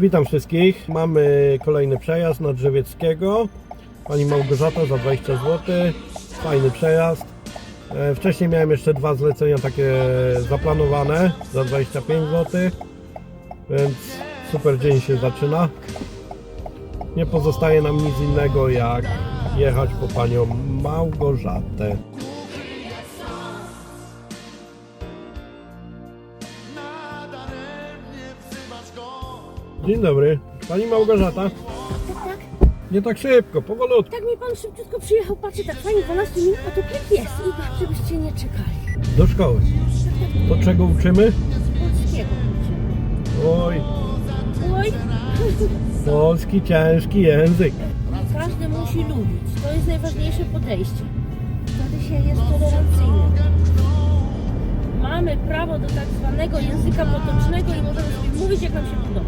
Witam wszystkich. Mamy kolejny przejazd na Drzewieckiego. Pani Małgorzata za 20 zł. Fajny przejazd. E, Wcześniej miałem jeszcze dwa zlecenia takie zaplanowane za 25 zł. Więc super dzień się zaczyna. Nie pozostaje nam nic innego jak jechać po panią Małgorzatę. Dzień dobry. Pani Małgorzata. Tak, tak. Nie tak szybko, powolutku. Tak mi pan szybciutko przyjechał, patrzę, tak fajnie, 12 minut, a tu klip jest i żebyście nie czekali. Do szkoły. To czego uczymy? Polskiego uczymy. Oj, Oj, polski ciężki język. każdy musi lubić. To jest najważniejsze podejście. Wtedy się jest tolerancyjny. Mamy prawo do tak zwanego języka potocznego i możemy sobie mówić, jak nam się podoba.